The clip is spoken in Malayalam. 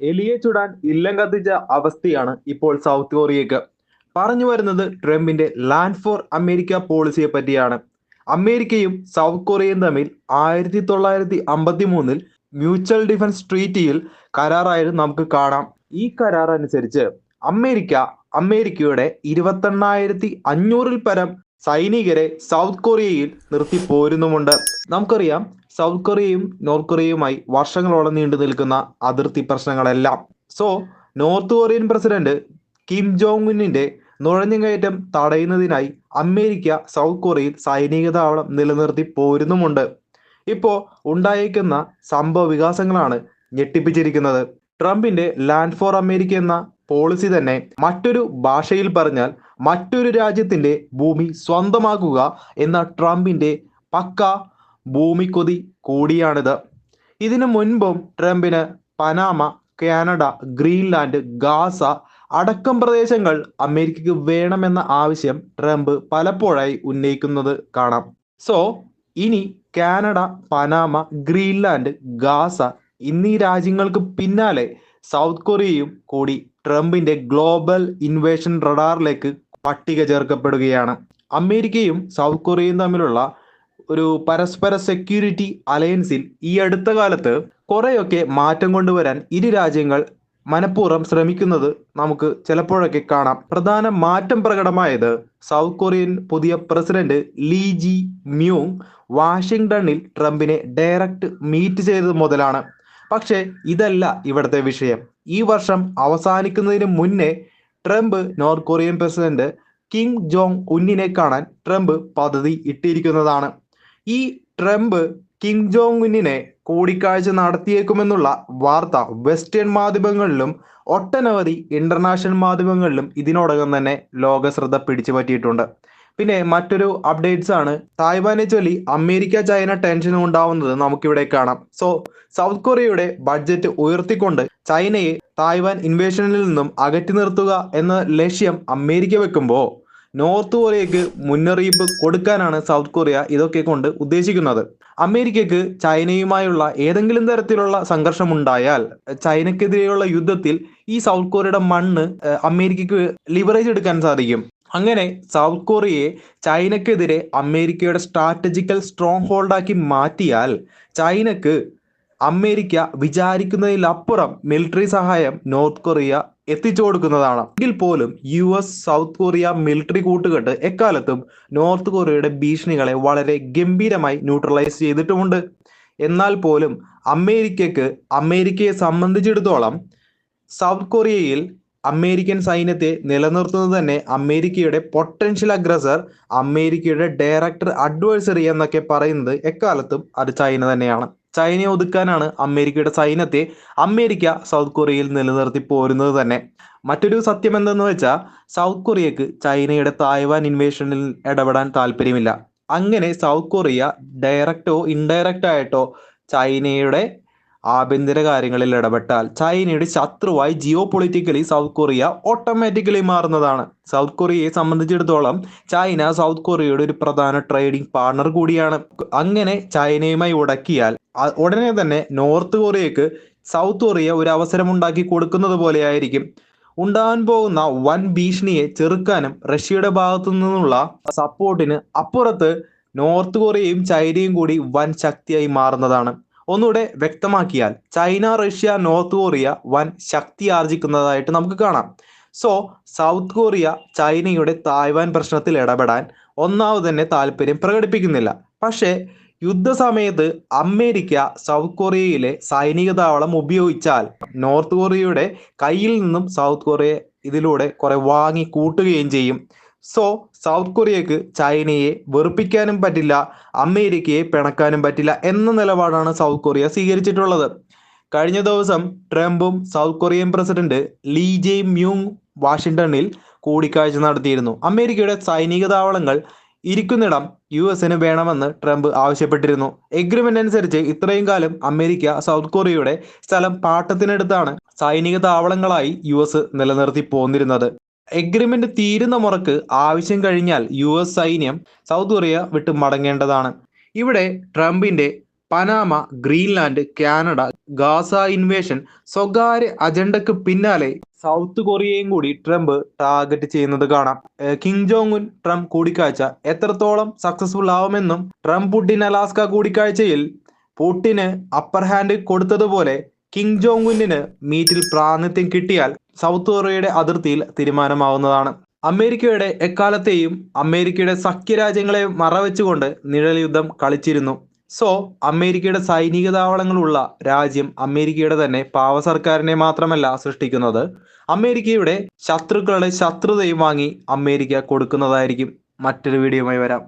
എലിയെ ചുടാൻ ഇല്ലം കത്തിച്ച അവസ്ഥയാണ് ഇപ്പോൾ സൗത്ത് കൊറിയക്ക്. പറഞ്ഞു വരുന്നത് ട്രംപിന്റെ ലാൻഡ് ഫോർ അമേരിക്ക പോളിസിയെ പറ്റിയാണ്. അമേരിക്കയും സൗത്ത് കൊറിയയും തമ്മിൽ ആയിരത്തി തൊള്ളായിരത്തി അമ്പത്തി മൂന്നിൽ മ്യൂച്വൽ ഡിഫൻസ് ട്രീറ്റിയിൽ കരാറായത് നമുക്ക് കാണാം. ഈ കരാർ അനുസരിച്ച് അമേരിക്ക അമേരിക്കയുടെ ഇരുപത്തെണ്ണായിരത്തി അഞ്ഞൂറിൽ പരം സൈനികരെ സൗത്ത് കൊറിയയിൽ നിർത്തി പോരുന്നുമുണ്ട്. നമുക്കറിയാം സൗത്ത് കൊറിയയും നോർത്ത് കൊറിയയുമായി വർഷങ്ങളോളം നീണ്ടു നിൽക്കുന്ന അതിർത്തി പ്രശ്നങ്ങളെല്ലാം. So North Korean president Kim Jong ഉന്നിന്റെ നുഴഞ്ഞുകയറ്റം തടയുന്നതിനായി അമേരിക്ക സൗത്ത് കൊറിയയിൽ സൈനിക താവളം നിലനിർത്തി പോരുന്നുമുണ്ട്. ഇപ്പോൾ ഉണ്ടായേക്കുന്ന സംഭവ വികാസങ്ങളാണ് ഞെട്ടിപ്പിച്ചിരിക്കുന്നത്. ട്രംപിന്റെ ലാൻഡ് ഫോർ അമേരിക്ക എന്ന പോളിസി തന്നെ മറ്റൊരു ഭാഷയിൽ പറഞ്ഞാൽ മറ്റൊരു രാജ്യത്തിന്റെ ഭൂമി സ്വന്തമാക്കുക എന്ന ട്രംപിന്റെ പക്ക ഭൂമിക്കൊതി കൂടിയാണിത്. ഇതിനു മുൻപും ട്രംപിന് പനാമ കാനഡ ഗ്രീൻലാൻഡ് ഗാസ അടക്കം പ്രദേശങ്ങൾ അമേരിക്കക്ക് വേണമെന്ന ആവശ്യം ട്രംപ് പലപ്പോഴായി ഉന്നയിക്കുന്നത് കാണാം. സോ ഇനി കാനഡ പനാമ ഗ്രീൻലാൻഡ് ഗാസ എന്നീ രാജ്യങ്ങൾക്ക് പിന്നാലെ സൗത്ത് കൊറിയയും കൂടി ട്രംപിന്റെ ഗ്ലോബൽ ഇൻവേഷൻ റഡാറിലേക്ക് പട്ടിക ചേർക്കപ്പെടുകയാണ്. അമേരിക്കയും സൗത്ത് കൊറിയയും തമ്മിലുള്ള ഒരു പരസ്പര സെക്യൂരിറ്റി അലയൻസിൽ ഈ അടുത്ത കാലത്ത് കുറെയൊക്കെ മാറ്റം കൊണ്ടുവരാൻ ഇരു രാജ്യങ്ങൾ മനഃപൂർവം ശ്രമിക്കുന്നത് നമുക്ക് ചിലപ്പോഴൊക്കെ കാണാം. പ്രധാന മാറ്റം പ്രകടമായത് സൗത്ത് കൊറിയൻ പുതിയ പ്രസിഡന്റ് ലീ ജി മ്യൂങ് വാഷിംഗ്ടണിൽ ട്രംപിനെ ഡയറക്റ്റ് മീറ്റ് ചെയ്തത് മുതലാണ്. പക്ഷേ ഇതല്ല ഇവിടുത്തെ വിഷയം. ഈ വർഷം അവസാനിക്കുന്നതിന് മുന്നേ Trump North Korean president Kim Jong ഉന്നിനെ കാണാൻ ട്രംപ് പദ്ധതി ഇട്ടിരിക്കുന്നതാണ്. ഈ ട്രംപ് കിം ജോങ് ഉന്നിനെ കൂടിക്കാഴ്ച നടത്തിയേക്കുമെന്നുള്ള വാർത്ത വെസ്റ്റേൺ മാധ്യമങ്ങളിലും ഒട്ടനവധി ഇന്റർനാഷണൽ മാധ്യമങ്ങളിലും ഇതിനോടകം തന്നെ ലോക ശ്രദ്ധ പിടിച്ചു പറ്റിയിട്ടുണ്ട് പിന്നെ മറ്റൊരു അപ്ഡേറ്റ്സ് ആണ്. തായ്വാനെ ചൊല്ലി അമേരിക്ക ചൈന ടെൻഷൻ ഉണ്ടാവുന്നത് നമുക്കിവിടെ കാണാം. സോ സൗത്ത് കൊറിയയുടെ ബഡ്ജറ്റ് ഉയർത്തിക്കൊണ്ട് ചൈനയെ തായ്വാൻ ഇൻവേഷനിൽ നിന്നും അകറ്റി നിർത്തുക എന്ന ലക്ഷ്യം അമേരിക്ക വെക്കുമ്പോൾ നോർത്ത് കൊറിയക്ക് മുന്നറിയിപ്പ് കൊടുക്കാനാണ് സൗത്ത് കൊറിയ ഇതൊക്കെ കൊണ്ട് ഉദ്ദേശിക്കുന്നത്. അമേരിക്കക്ക് ചൈനയുമായുള്ള ഏതെങ്കിലും തരത്തിലുള്ള സംഘർഷം ഉണ്ടായാൽ ചൈനക്കെതിരെയുള്ള യുദ്ധത്തിൽ ഈ സൗത്ത് കൊറിയയുടെ മണ്ണ് അമേരിക്കക്ക് ലിവറേജ് എടുക്കാൻ സാധിക്കും. അങ്ങനെ സൗത്ത് കൊറിയയെ ചൈനക്കെതിരെ അമേരിക്കയുടെ സ്ട്രാറ്റജിക്കൽ സ്ട്രോങ് ഹോൾഡാക്കി മാറ്റിയാൽ ചൈനക്ക് അമേരിക്ക വിചാരിക്കുന്നതിലപ്പുറം മിലിറ്ററി സഹായം നോർത്ത് കൊറിയ എത്തിച്ചു കൊടുക്കുന്നതാണ്. എങ്കിൽ പോലും U S South Korea military കൂട്ടുകെട്ട് എക്കാലത്തും നോർത്ത് കൊറിയയുടെ ഭീഷണികളെ വളരെ ഗംഭീരമായി ന്യൂട്രലൈസ് ചെയ്തിട്ടുമുണ്ട്. എന്നാൽ പോലും അമേരിക്കക്ക് അമേരിക്കയെ സംബന്ധിച്ചിടത്തോളം സൗത്ത് കൊറിയയിൽ അമേരിക്കൻ സൈന്യത്തെ നിലനിർത്തുന്നത് തന്നെ അമേരിക്കയുടെ പൊട്ടൻഷ്യൽ അഗ്രസർ അമേരിക്കയുടെ ഡയറക്ടർ അഡ്വൈസറി എന്നൊക്കെ പറയുന്നത് എക്കാലത്തും അത് ചൈന തന്നെയാണ്. ചൈനയെ ഒതുക്കാനാണ് അമേരിക്കയുടെ സൈന്യത്തെ അമേരിക്ക സൗത്ത് കൊറിയയിൽ നിലനിർത്തി പോരുന്നത് തന്നെ. മറ്റൊരു സത്യം എന്തെന്ന് വെച്ചാൽ സൗത്ത് കൊറിയക്ക് ചൈനയുടെ തായ്വാൻ ഇൻവേഷനിൽ ഇടപെടാൻ താല്പര്യമില്ല. അങ്ങനെ സൗത്ത് കൊറിയ ഡയറക്റ്റോ ഇൻഡയറക്റ്റ് ആയിട്ടോ ചൈനയുടെ ആഭ്യന്തര കാര്യങ്ങളിൽ ഇടപെട്ടാൽ ചൈനയുടെ ശത്രുവായി geo politically South Korea automatically മാറുന്നതാണ്. സൗത്ത് കൊറിയയെ സംബന്ധിച്ചിടത്തോളം ചൈന സൗത്ത് കൊറിയയുടെ ഒരു പ്രധാന ട്രേഡിംഗ് പാർട്ണർ കൂടിയാണ്. അങ്ങനെ ചൈനയുമായി ഉടക്കിയാൽ ഉടനെ തന്നെ നോർത്ത് കൊറിയക്ക് സൗത്ത് കൊറിയ ഒരു അവസരം ഉണ്ടാക്കി കൊടുക്കുന്നത് പോലെയായിരിക്കും. ഉണ്ടാകാൻ പോകുന്ന വൻ ഭീഷണിയെ ചെറുക്കാനും റഷ്യയുടെ ഭാഗത്തു നിന്നുള്ള സപ്പോർട്ടിന് അപ്പുറത്ത് നോർത്ത് കൊറിയയും ചൈനയും കൂടി വൻ ശക്തിയായി മാറുന്നതാണ്. ഒന്നുകൂടെ വ്യക്തമാക്കിയാൽ ചൈന റഷ്യ നോർത്ത് കൊറിയ വൻ ശക്തി ആർജിക്കുന്നതായിട്ട് നമുക്ക് കാണാം. സോ സൗത്ത് കൊറിയ ചൈനയുടെ തായ്വാൻ പ്രശ്നത്തിൽ ഇടപെടാൻ ഒന്നാമത് തന്നെ താല്പര്യം പ്രകടിപ്പിക്കുന്നില്ല. പക്ഷേ യുദ്ധസമയത്ത് അമേരിക്ക സൗത്ത് കൊറിയയിലെ സൈനിക താവളം ഉപയോഗിച്ചാൽ നോർത്ത് കൊറിയയുടെ കയ്യിൽ നിന്നും സൗത്ത് കൊറിയ ഇതിലൂടെ കുറെ വാങ്ങി കൂട്ടുകയും ചെയ്യും. സോ സൗത്ത് കൊറിയക്ക് ചൈനയെ വെറുപ്പിക്കാനും പറ്റില്ല അമേരിക്കയെ പിണക്കാനും പറ്റില്ല എന്ന നിലപാടാണ് സൗത്ത് കൊറിയ സ്വീകരിച്ചിട്ടുള്ളത്. കഴിഞ്ഞ ദിവസം ട്രംപും South Korean president Lee Jae Myung വാഷിംഗ്ടണിൽ കൂടിക്കാഴ്ച നടത്തിയിരുന്നു. അമേരിക്കയുടെ സൈനിക താവളങ്ങൾ ഇരിക്കുന്നിടം യു എസിന് വേണമെന്ന് ട്രംപ് ആവശ്യപ്പെട്ടിരുന്നു. എഗ്രിമെന്റ് അനുസരിച്ച് ഇത്രയും കാലം അമേരിക്ക സൗത്ത് കൊറിയയുടെ സ്ഥലം പാട്ടത്തിനെടുത്താണ് സൈനിക താവളങ്ങളായി യു എസ് നിലനിർത്തി പോന്നിരുന്നത്. എഗ്രിമെന്റ് തീരുന്ന മുറക്ക് ആവശ്യം കഴിഞ്ഞാൽ യു എസ് സൈന്യം സൗത്ത് കൊറിയ വിട്ട് മടങ്ങേണ്ടതാണ്. ഇവിടെ ട്രംപിന്റെ Panama Greenland Canada Gaza invasion സ്വകാര്യ അജണ്ടക്ക് പിന്നാലെ സൗത്ത് കൊറിയയും കൂടി ട്രംപ് ടാർഗറ്റ് ചെയ്യുന്നത് കാണാം. കിം ജോങ് ഉൻ ട്രംപ് കൂടിക്കാഴ്ച എത്രത്തോളം സക്സസ്ഫുൾ ആവുമെന്നും ട്രംപ് പുടിൻ അലാസ്ക കൂടിക്കാഴ്ചയിൽ പുടിന് അപ്പർ ഹാൻഡ് കൊടുത്തതുപോലെ കിങ് ജോങ് ഉന്നിന് മീറ്റിൽ പ്രാതിനിധ്യം കിട്ടിയാൽ സൗത്ത് കൊറിയയുടെ അതിർത്തിയിൽ തീരുമാനമാവുന്നതാണ്. അമേരിക്കയുടെ എക്കാലത്തെയും അമേരിക്കയുടെ സഖ്യരാജ്യങ്ങളെ മറവെച്ചുകൊണ്ട് നിഴൽ യുദ്ധം കളിച്ചിരുന്നു. സോ അമേരിക്കയുടെ സൈനിക താവളങ്ങളുള്ള രാജ്യം അമേരിക്കയുടെ തന്നെ പാവ സർക്കാരിനെ മാത്രമല്ല സൃഷ്ടിക്കുന്നത്. അമേരിക്കയുടെ ശത്രുക്കളുടെ ശത്രുതയും വാങ്ങി അമേരിക്ക കൊടുക്കുന്നതായിരിക്കും. മറ്റൊരു വീഡിയോയുമായി വരാം.